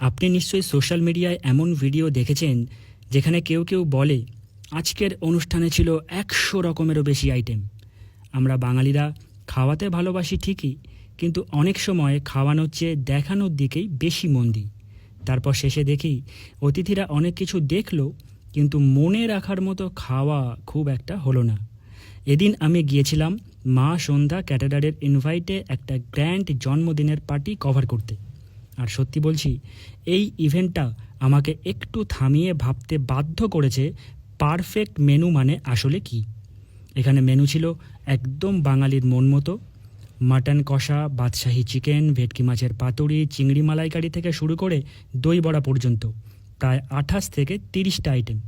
আপনি নিশ্চয়ই সোশ্যাল মিডিয়ায় এমন ভিডিও দেখেছেন যেখানে কেউ কেউ বলে, আজকের অনুষ্ঠানে ছিল একশো রকমেরও বেশি আইটেম। আমরা বাঙালিরা খাওয়াতে ভালোবাসি ঠিকই, কিন্তু অনেক সময় খাওয়ানোর চেয়ে দেখানোর দিকেই বেশি মন দিই। তারপর শেষে দেখি, অতিথিরা অনেক কিছু দেখল, কিন্তু মনে রাখার মতো খাওয়া খুব একটা হলো না। এদিন আমি গিয়েছিলাম মা সন্ধ্যা ক্যাটারারের ইনভাইটে একটা গ্র্যান্ড জন্মদিনের পার্টি কভার করতে। আর সত্যি বলছি, এই ইভেন্টটা আমাকে একটু থামিয়ে ভাবতে বাধ্য করেছে পারফেক্ট মেনু মানে আসলে কি। এখানে মেনু ছিল একদম বাঙালির মন মতো। মাটন কষা, বাদশাহী চিকেন ভেটকি মাছের পাতুরি চিংড়ি মালাইকারি থেকে শুরু করে দই বড়া পর্যন্ত, প্রায় আঠাশ থেকে তিরিশটা আইটেম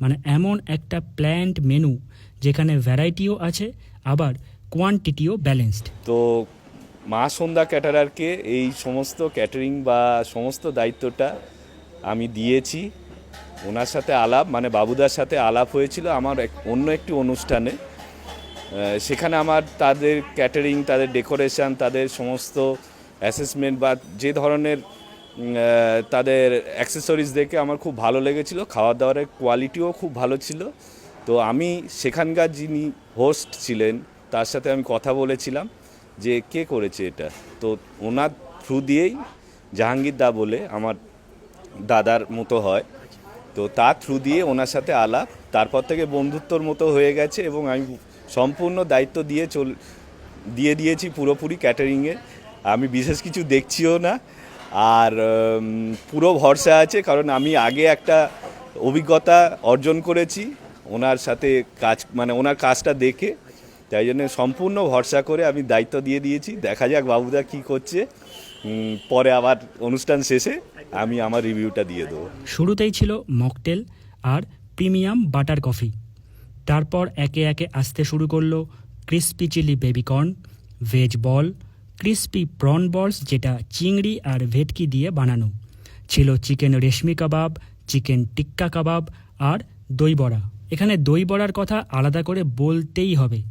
মানে এমন একটা প্ল্যান্ট মেনু যেখানে ভ্যারাইটিও আছে, আবার কোয়ান্টিটিও ব্যালেন্সড তো মা সন্ধ্যা ক্যাটারারকে এই সমস্ত ক্যাটারিং বা সমস্ত দায়িত্বটা আমি দিয়েছি। ওনার সাথে আলাপ মানে বাবুদার সাথে আলাপ হয়েছিল আমার এক- অন্য একটি অনুষ্ঠানে। সেখানে আমার তাদের ক্যাটারিং, তাদের ডেকোরেশন, তাদের সমস্ত অ্যাসেসমেন্ট বা যে ধরনের তাদের অ্যাক্সেসরিজ দেখে আমার খুব ভালো লেগেছিল। খাওয়া দাওয়ারের কোয়ালিটিও খুব ভালো ছিল। তো আমি সেখানকার যিনি হোস্ট ছিলেন, তার সাথে আমি কথা বলেছিলাম। যে কে করেছে এটা? তো ওনার থ্রু দিয়েই জাহাঙ্গীর দা বলে আমার দাদার মতো হয়। তো তার থ্রু দিয়ে ওনার সাথে আলাপ, তারপর থেকে বন্ধুত্বর মতো হয়ে গেছে এবং আমি সম্পূর্ণ দায়িত্ব দিয়ে চল, দিয়ে দিয়েছি পুরোপুরি ক্যাটারিংয়ে আমি বিশেষ কিছু দেখছিও না। আর পুরো ভরসা আছে, কারণ আমি আগে একটা অভিজ্ঞতা অর্জন করেছি। ওনার সাথে কাজ মানে ওনার কাজটা দেখে। তাই জন্য সম্পূর্ণ ভরসা করে আমি দায়িত্ব দিয়ে দিয়েছি। দেখা যাক বাবুদা কী করছে। পরে আবার অনুষ্ঠান শেষে আমি আমার রিভিউটা দিয়ে দেবো। শুরুতেই ছিল মকটেল আর প্রিমিয়াম বাটার কফি। তারপর একে একে আসতে শুরু করল crispy chilli baby corn, veg ball, crispy prawn balls যেটা চিংড়ি আর ভেটকি দিয়ে বানানো। ছিল চিকেন রেশমি কাবাব, চিকেন টিক্কা কাবাব আর দই বড়া। এখানে দই বড়ার কথা আলাদা করে বলতেই হবে।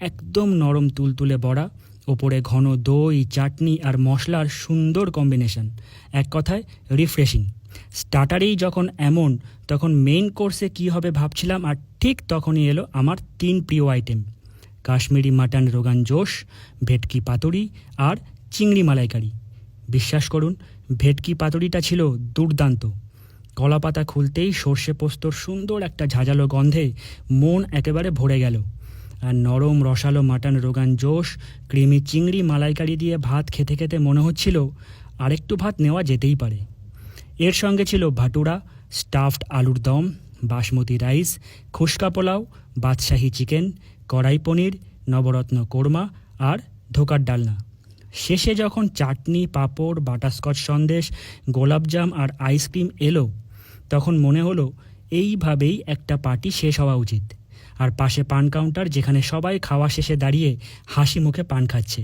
একদম নরম তুলতুলে বড়া, ওপরে ঘন দই, চাটনি আর মশলার সুন্দর কম্বিনেশন এক কথায় রিফ্রেশিং স্টার্টারেই যখন এমন, তখন মেইন কোর্সে কি হবে ভাবছিলাম, আর ঠিক তখনই এলো আমার তিন প্রিয় আইটেম কাশ্মীরি মাটন রোগান জোশ, ভেটকি পাতুরি আর চিংড়ি মালাইকারি। বিশ্বাস করুন, ভেটকি পাতুরিটা ছিল দুর্দান্ত। কলাপাতা খুলতেই সর্ষে পোস্তর সুন্দর একটা ঝাঁঝালো গন্ধে মন একেবারে ভরে গেল। আর নরম রসালো মাটন রোগান জোশ, ক্রিমি চিংড়ি মালাইকারি দিয়ে ভাত খেতে খেতে মনে হচ্ছিল আরেকটু ভাত নেওয়া যেতেই পারে। এর সঙ্গে ছিল ভাটুরা, স্টাফড আলুর দম, বাসমতি রাইস, খুশকা পোলাও, বাদশাহী চিকেন, কড়াই পনির, নবরত্ন কোরমা আর ধোকার ডালনা। শেষে যখন চাটনি, পাঁপড় বাটারস্কচ সন্দেশ, গোলাপজাম আর আইসক্রিম এলো, তখন মনে হলো এইভাবেই একটা পার্টি শেষ হওয়া উচিত। আর পাশে পান কাউন্টার যেখানে সবাই খাওয়া শেষে দাঁড়িয়ে হাসি মুখে পান খাচ্ছে।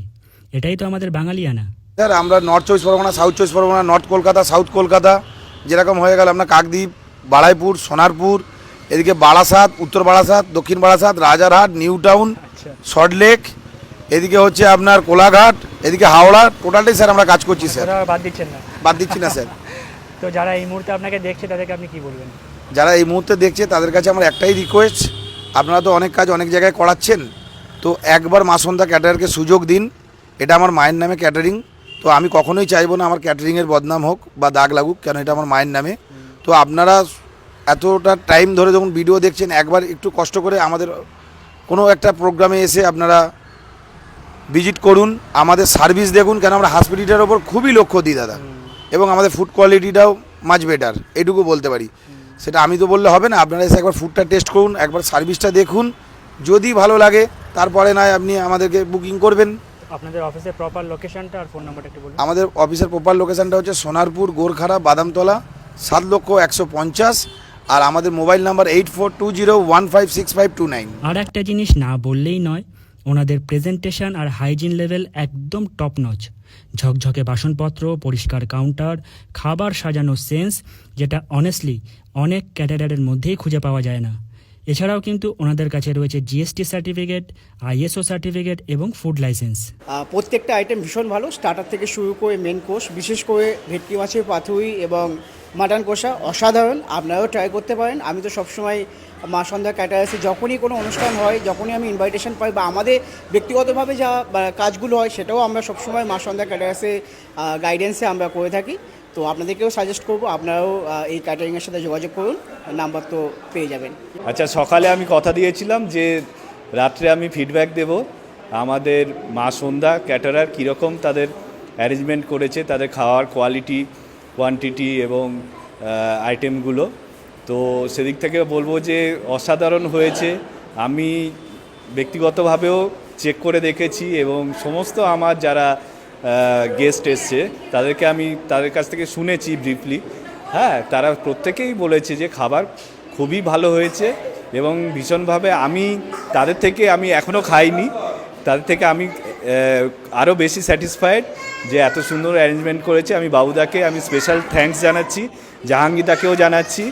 এটাই তো আমাদের বাঙালিয়ানা। স্যার আমরা নর্থ চব্বিশ পরগনা সাউথ চব্বিশ পরগনা নর্থ কলকাতা সাউথ কলকাতা যেরকম হয়ে গেল আপনার কাকদ্বীপ বাড়াইপুর সোনারপুর এদিকে বারাসাত উত্তর বারাসাত দক্ষিণ Barasat Rajarhat new town Salt Lake এদিকে হচ্ছে আপনার কোলাঘাট এদিকে হাওড়া টোটালটাই স্যার আমরা কাজ করছি স্যার। বাদ দিচ্ছেন না। বাদ দিচ্ছি না স্যার। তো যারা এই মুহূর্তে আপনাকে দেখছে তাদেরকে আপনি কি বলবেন? যারা এই মুহূর্তে দেখছে তাদের কাছে আমার একটাই রিকোয়েস্ট আপনারা তো অনেক কাজ অনেক জায়গায় করাচ্ছেন। তো একবার মা সন্ধ্যা ক্যাটারারকে সুযোগ দিন। এটা আমার মায়ের নামে ক্যাটারিং। তো আমি কখনোই চাইব না আমার ক্যাটারিংয়ের বদনাম হোক বা দাগ লাগুক কেন এটা আমার মায়ের নামে। তো আপনারা এতটা টাইম ধরে যখন ভিডিও দেখছেন একবার একটু কষ্ট করে আমাদের কোনো একটা প্রোগ্রামে এসে আপনারা ভিজিট করুন। আমাদের সার্ভিস দেখুন কেন আমরা হসপিটালের ওপর খুবই লক্ষ্য দিই দাদা। এবং আমাদের ফুড কোয়ালিটিটাও মাছ বেটার এটুকু বলতে পারি। সেটা আমি তো বললে হবে না আপনারা এসে একবার ফুডটা টেস্ট করুন একবার সার্ভিসটা দেখুন যদি ভালো লাগে তারপরে নয় আপনি আমাদেরকে বুকিং করবেন। আপনাদের অফিসের প্রপার লোকেশনটা আর ফোন নাম্বারটা একটু বলুন। আমাদের অফিসের প্রপার লোকেশনটা হচ্ছে সোনারপুর গোরখাড়া বাদামতলা সাত লক্ষ একশো পঞ্চাশ আর আমাদের mobile number eight four two zero one five six five two nine আর একটা জিনিস না বললেই নয় ওনাদের প্রেজেন্টেশন আর হাইজিন লেভেল একদম টপ নচ ঝকঝকে বাসনপত্র, পরিষ্কার কাউন্টার খাবার সাজানো সেন্স যেটা অনেস্টলি অনেক ক্যাটারারের মধ্যেই খুঁজে পাওয়া যায় না। এছাড়াও কিন্তু ওনাদের কাছে রয়েছে জিএসটি সার্টিফিকেট আইএসও সার্টিফিকেট এবং ফুড লাইসেন্স প্রত্যেকটা আইটেম ভীষণ ভালো স্টার্টার থেকে শুরু করে মেন কোর্স বিশেষ করে ভেটকি মাছের পাথুই এবং মাটন কষা অসাধারণ, আপনারাও ট্রাই করতে পারেন। আমি তো সবসময় মা সন্ধ্যা ক্যাটারাসে যখনই কোনো অনুষ্ঠান হয়, যখনই আমি ইনভাইটেশন পাই বা আমাদের ব্যক্তিগতভাবে যা কাজগুলো হয়, সেটাও আমরা সবসময় মা সন্ধ্যা ক্যাটারাসে গাইডেন্সে আমরা করে থাকি। তো আপনাদেরকেও সাজেস্ট করব, আপনারাও এই ক্যাটারিংয়ের সাথে যোগাযোগ করুন নাম্বার তো পেয়ে যাবেন। আচ্ছা সকালে আমি কথা দিয়েছিলাম যে রাত্রে আমি ফিডব্যাক দেব। আমাদের মা সন্ধ্যা ক্যাটারার কীরকম তাদের অ্যারেঞ্জমেন্ট করেছে, তাদের খাওয়ার কোয়ালিটি কোয়ান্টিটি এবং আইটেমগুলো তো সেদিক থেকে বলব যে অসাধারণ হয়েছে। আমি ব্যক্তিগতভাবেও চেক করে দেখেছি এবং সমস্ত আমার যারা গেস্ট এসছে, তাদেরকে আমি তাদের কাছ থেকে শুনেছি ব্রিফলি হ্যাঁ তারা প্রত্যেকেই বলেছে যে খাবার খুবই ভালো হয়েছে এবং ভীষণভাবে আমি তাদের থেকে আমি এখনও খাইনি। তাদের থেকে আমি আরও বেশি স্যাটিসফাইড যে এত সুন্দর অ্যারেঞ্জমেন্ট করেছে, আমি বাবুদাকে আমি স্পেশাল থ্যাঙ্কস জানাচ্ছি, জাহাঙ্গীরদাকেও জানাচ্ছি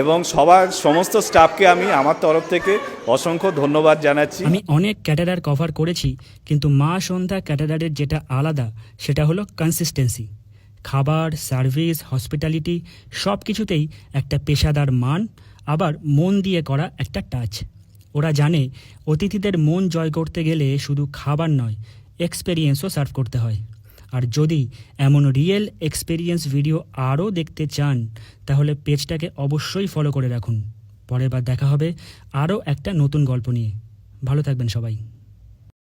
এবং সবার সমস্ত স্টাফকে আমি আমার তরফ থেকে অসংখ্য ধন্যবাদ জানাচ্ছি। আমি অনেক ক্যাটারার কভার করেছি, কিন্তু মা সন্ধ্যা ক্যাটারারের যেটা আলাদা, সেটা হলো কনসিস্টেন্সি খাবার সার্ভিস হসপিটালিটি সব কিছুতেই একটা পেশাদার মান, আবার মন দিয়ে করা একটা টাচ ওরা জানে, অতিথিদের মন জয় করতে গেলে শুধু খাবার নয় এক্সপেরিয়েন্সও সার্ভ করতে হয়। আর যদি এমন রিয়েল এক্সপেরিয়েন্স ভিডিও আরও দেখতে চান, তাহলে পেজটাকে অবশ্যই ফলো করে রাখুন। পরের বার দেখা হবে আরও একটা নতুন গল্প নিয়ে। ভালো থাকবেন সবাই।